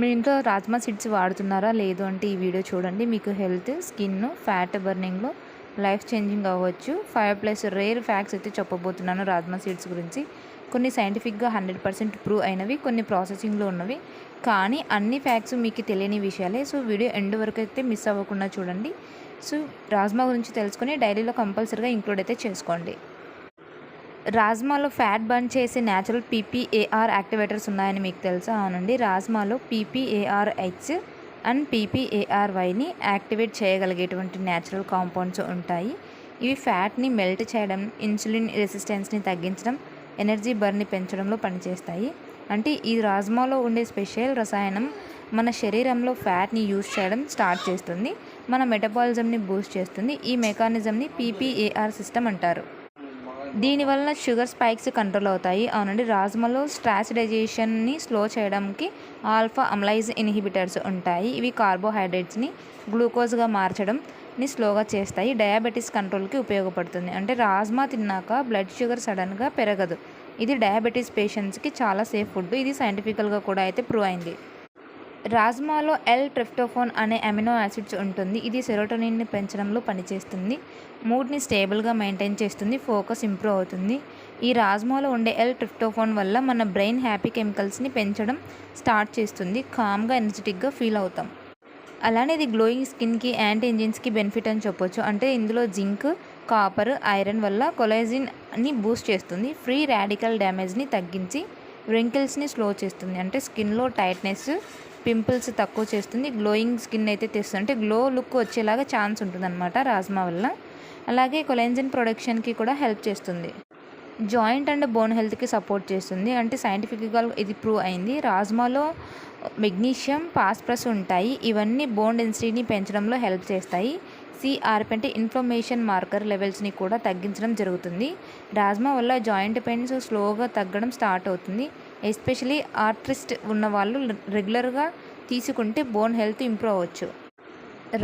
మీ ఇంట్లో రాజ్మా సీడ్స్ వాడుతున్నారా లేదు అంటే ఈ వీడియో చూడండి. మీకు హెల్త్ స్కిన్ ఫ్యాట్ బర్నింగ్లో లైఫ్ చేంజింగ్ అవ్వచ్చు. ఫైవ్ ప్లస్ రేర్ ఫ్యాక్ట్స్ అయితే చెప్పబోతున్నాను రాజ్మా సీడ్స్ గురించి. కొన్ని సైంటిఫిక్గా హండ్రెడ్ పర్సెంట్ ప్రూవ్ అయినవి కొన్ని ప్రాసెసింగ్లో ఉన్నవి. కానీ అన్ని ఫ్యాక్ట్స్ మీకు తెలియని విషయాలే. సో వీడియో ఎండ్ వరకు అయితే మిస్ అవ్వకుండా చూడండి. సో రాజ్మా గురించి తెలుసుకొని డైరీలో కంపల్సరీగా ఇంక్లూడ్ అయితే చేసుకోండి. రాజ్మాలో ఫ్యాట్ బర్న్ చేసే న్యాచురల్ పీపీఏఆర్ యాక్టివేటర్స్ ఉన్నాయని మీకు తెలుసా? అవునండి. రాజ్మాలో పీపీఏఆర్ హెచ్ అండ్ పీపీఏఆర్ వైని యాక్టివేట్ చేయగలిగేటువంటి న్యాచురల్ కాంపౌండ్స్ ఉంటాయి. ఇవి ఫ్యాట్ని మెల్ట్ చేయడం ఇన్సులిన్ రెసిస్టెన్స్ని తగ్గించడం ఎనర్జీ బర్న్ని పెంచడంలో పనిచేస్తాయి. అంటే ఈ రాజ్మాలో ఉండే స్పెషల్ రసాయనం మన శరీరంలో ఫ్యాట్ని యూజ్ చేయడం స్టార్ట్ చేస్తుంది. మన మెటబాలిజంని బూస్ట్ చేస్తుంది. ఈ మెకానిజంని పీపీఏఆర్ సిస్టమ్ అంటారు. దీనివల్ల షుగర్ స్పైక్స్ కంట్రోల్ అవుతాయి. అవునండి రాజ్మాలో స్ట్రాసిడైజేషన్ని స్లో చేయడానికి ఆల్ఫా అమ్లైజ్ ఇన్హిబిటర్స్ ఉంటాయి. ఇవి కార్బోహైడ్రేట్స్ని గ్లూకోజ్గా మార్చడంని స్లోగా చేస్తాయి. డయాబెటీస్ కంట్రోల్కి ఉపయోగపడుతుంది. అంటే రాజ్మా తిన్నాక బ్లడ్ షుగర్ సడన్గా పెరగదు. ఇది డయాబెటీస్ పేషెంట్స్కి చాలా సేఫ్ ఫుడ్. ఇది సైంటిఫికల్గా కూడా అయితే ప్రూవ్ అయింది. రాజ్మాలో ఎల్ ట్రిప్టోఫోన్ అనే అమినో యాసిడ్స్ ఉంటుంది. ఇది సెరోటోనిన్ని పెంచడంలో పనిచేస్తుంది. మూడ్ని స్టేబుల్గా మెయింటైన్ చేస్తుంది. ఫోకస్ ఇంప్రూవ్ అవుతుంది. ఈ రాజ్మాలో ఉండే ఎల్ ట్రిప్టోఫోన్ వల్ల మన బ్రెయిన్ హ్యాపీ కెమికల్స్ని పెంచడం స్టార్ట్ చేస్తుంది. కామ్గా ఎనర్జెటిక్గా ఫీల్ అవుతాం. అలానే ఇది గ్లోయింగ్ స్కిన్కి యాంటీ ఇంజిన్స్కి బెనిఫిట్ అని చెప్పొచ్చు. అంటే ఇందులో జింక్ కాపర్ ఐరన్ వల్ల కొలైజిన్ని బూస్ట్ చేస్తుంది. ఫ్రీ రాడికల్ డ్యామేజ్ని తగ్గించి రింకిల్స్ని స్లో చేస్తుంది. అంటే స్కిన్లో టైట్నెస్ పింపుల్స్ తక్కువ చేస్తుంది. గ్లోయింగ్ స్కిన్ అయితే తెస్తుంది. అంటే గ్లో లుక్ వచ్చేలాగా ఛాన్స్ ఉంటుందన్నమాట రాజ్మా వల్ల. అలాగే కొలెంజిన్ ప్రొడక్షన్కి కూడా హెల్ప్ చేస్తుంది. జాయింట్ అండ్ బోన్ హెల్త్కి సపోర్ట్ చేస్తుంది. అంటే సైంటిఫిక్గా ఇది ప్రూవ్ అయింది. రాజ్మాలో మెగ్నీషియం పాస్ప్రస్ ఉంటాయి. ఇవన్నీ బోన్ డెన్సిటీని పెంచడంలో హెల్ప్ చేస్తాయి. సిఆర్పి అంటే ఇన్ఫ్లమేషన్ మార్కర్ లెవెల్స్ని కూడా తగ్గించడం జరుగుతుంది. రాజ్మా వల్ల జాయింట్ పెయిన్స్ స్లోగా తగ్గడం స్టార్ట్ అవుతుంది. ఎస్పెషలీ ఆర్ట్రిస్ట్ ఉన్న వాళ్ళు రెగ్యులర్గా తీసుకుంటే బోన్ హెల్త్ ఇంప్రూవ్ అవ్వచ్చు.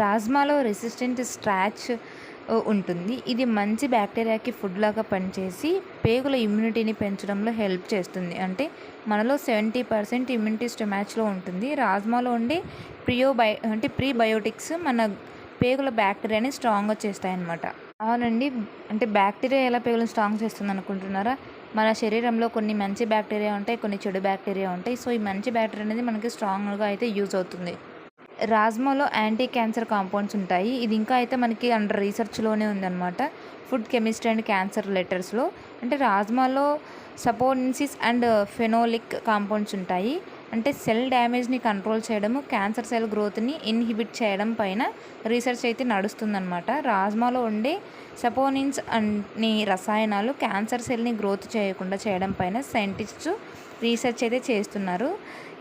రాజ్మాలో రెసిస్టెంట్ స్ట్రాచ్ uh, ఉంటుంది. ఇది మంచి బ్యాక్టీరియాకి ఫుడ్ లాగా పనిచేసి పేగుల ఇమ్యూనిటీని పెంచడంలో హెల్ప్ చేస్తుంది. అంటే మనలో సెవెంటీ పర్సెంట్ ఇమ్యూనిటీ స్టొమాచ్లో ఉంటుంది. రాజ్మాలో ఉండే ప్రియోబై అంటే ప్రీబయోటిక్స్ మన పేగుల బ్యాక్టీరియాని స్ట్రాంగ్గా చేస్తాయి అనమాట అవునండి. అంటే బ్యాక్టీరియా ఎలా పేగులను స్ట్రాంగ్ చేస్తుంది అనుకుంటున్నారా? మన శరీరంలో కొన్ని మంచి బ్యాక్టీరియా ఉంటాయి కొన్ని చెడు బ్యాక్టీరియా ఉంటాయి. సో ఈ మంచి బ్యాక్టీరియా అనేది మనకి స్ట్రాంగ్గా అయితే యూజ్ అవుతుంది. రాజ్మాలో యాంటీ క్యాన్సర్ కాంపౌండ్స్ ఉంటాయి. ఇది ఇంకా అయితే మనకి అండర్ రీసెర్చ్లోనే ఉందన్నమాట. ఫుడ్ కెమిస్ట్రీ అండ్ క్యాన్సర్ లెటర్స్లో అంటే రాజ్మాలో సపోనిసిస్ అండ్ ఫెనోలిక్ కాంపౌండ్స్ ఉంటాయి. అంటే సెల్ డ్యామేజ్ని కంట్రోల్ చేయడము క్యాన్సర్ సెల్ గ్రోత్ని ఇన్హిబిట్ చేయడం పైన రీసెర్చ్ అయితే నడుస్తుందన్నమాట. రాజ్మాలో ఉండే సపోనిన్స్ అన్ని రసాయనాలు క్యాన్సర్ సెల్ని గ్రోత్ చేయకుండా చేయడం పైన సైంటిస్ట్స్ రీసెర్చ్ అయితే చేస్తున్నారు.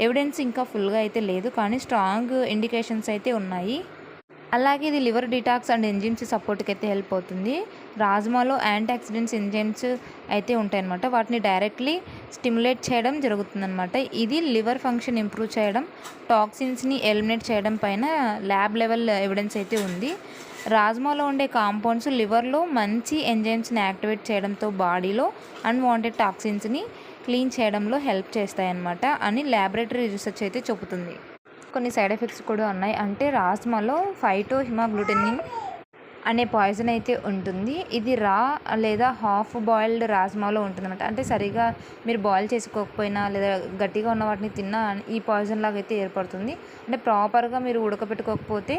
ఎవిడెన్స్ ఇంకా ఫుల్గా అయితే లేదు కానీ స్ట్రాంగ్ ఇండికేషన్స్ అయితే ఉన్నాయి. అలాగే ఇది లివర్ డిటాక్స్ అండ్ ఎంజిమ్స్ సపోర్ట్కి అయితే హెల్ప్ అవుతుంది. రాజ్మాలో యాంటీ ఆక్సిడెంట్స్ ఎంజైమ్స్ అయితే ఉంటాయన్నమాట. వాటిని డైరెక్ట్లీ స్టిమ్యులేట్ చేయడం జరుగుతుందన్నమాట. ఇది లివర్ ఫంక్షన్ ఇంప్రూవ్ చేయడం టాక్సిన్స్ని ఎలిమినేట్ చేయడం పైన ల్యాబ్ లెవెల్ ఎవిడెన్స్ అయితే ఉంది. రాజ్మాలో ఉండే కాంపౌండ్స్ లివర్లో మంచి ఎంజైమ్స్ని యాక్టివేట్ చేయడంతో బాడీలో అన్వాంటెడ్ టాక్సిన్స్ని క్లీన్ చేయడంలో హెల్ప్ చేస్తాయన్నమాట అని ల్యాబొరేటరీ రీసెర్చ్ అయితే చెబుతుంది. కొన్ని సైడ్ ఎఫెక్ట్స్ కూడా ఉన్నాయి. అంటే రాజ్మాలో ఫైటో హిమాగ్లూటెనిన్ అనే పాయిజన్ అయితే ఉంటుంది. ఇది రా లేదా హాఫ్ బాయిల్డ్ రాజ్మాలో ఉంటుందన్నమాట. అంటే సరిగా మీరు బాయిల్ చేసుకోకపోయినా లేదా గట్టిగా ఉన్న వాటిని తిన్నా ఈ పాయిజన్ లాగా అయితే ఏర్పడుతుంది. అంటే ప్రాపర్గా మీరు ఉడకపెట్టుకోకపోతే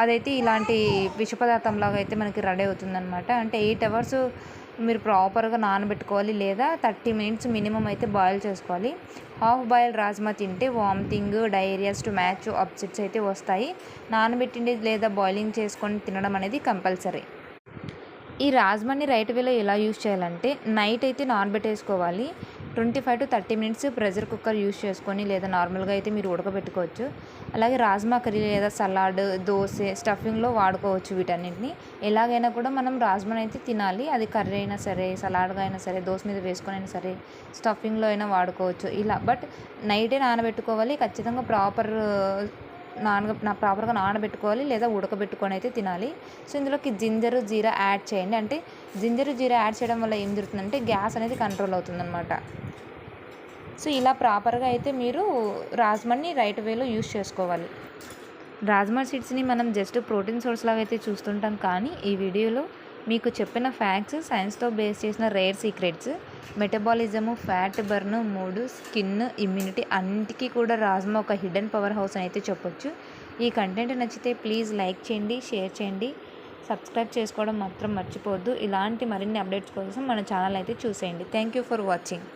అదైతే ఇలాంటి విష పదార్థం లాగా అయితే మనకి రెడీ అవుతుందన్నమాట. అంటే ఎయిట్ అవర్స్ మీరు ప్రాపర్గా నానబెట్టుకోవాలి లేదా థర్టీ మినిట్స్ మినిమం అయితే బాయిల్ చేసుకోవాలి. హాఫ్ బాయిల్ రాజ్మా తింటే vomiting diarrhoeas stomach upsets అయితే వస్తాయి. నానబెట్టింది లేదా బాయిలింగ్ చేసుకొని తినడం అనేది కంపల్సరీ. ఈ రాజ్మాని రైట్ వేలో ఎలా యూజ్ చేయాలంటే నైట్ అయితే నానబెట్టేసుకోవాలి. Twenty five to thirty minutes pressure cooker use చేసుకొని లేదా నార్మల్గా అయితే మీరు ఉడకబెట్టుకోవచ్చు. అలాగే రాజ్మా కర్రీ లేదా సలాడ్ దోశ స్టఫింగ్లో వాడుకోవచ్చు వీటన్నింటిని. ఎలాగైనా కూడా మనం రాజ్మాని అయితే తినాలి. అది కర్రీ అయినా సరే సలాడ్గా అయినా సరే దోశ మీద వేసుకొని అయినా సరే స్టఫింగ్లో అయినా వాడుకోవచ్చు. ఇలా బట్ నైటే నానబెట్టుకోవాలి. ఖచ్చితంగా ప్రాపర్ నాన నా ప్రాపర్గా నానబెట్టుకోవాలి లేదా ఉడకబెట్టుకొని అయితే తినాలి. సో ఇందులోకి జింజరు జీరా యాడ్ చేయండి. అంటే జింజరు జీరా యాడ్ చేయడం వల్ల ఏం జరుగుతుందంటే గ్యాస్ అనేది కంట్రోల్ అవుతుందన్నమాట. సో ఇలా ప్రాపర్గా అయితే మీరు రాజ్మాని రైట్ వేలో యూస్ చేసుకోవాలి. రాజ్మా సీడ్స్ని మనం జస్ట్ ప్రోటీన్ సోర్స్ లాగా అయితే చూస్తుంటాం కానీ ఈ వీడియోలో మీకు చెప్పిన ఫ్యాక్ట్స్ సైన్స్తో బేస్ చేసిన rare secrets metabolism fat burn mood skin immunity అన్నిటికీ కూడా రాజ్మా ఒక హిడెన్ పవర్ హౌస్ అని అయితే చెప్పొచ్చు. ఈ కంటెంట్ నచ్చితే ప్లీజ్ లైక్ చేయండి షేర్ చేయండి. సబ్స్క్రైబ్ చేసుకోవడం మాత్రం మర్చిపోవద్దు. ఇలాంటి మరిన్ని అప్డేట్స్ కోసం మన ఛానల్ అయితే చూసేయండి. Thank you for watching.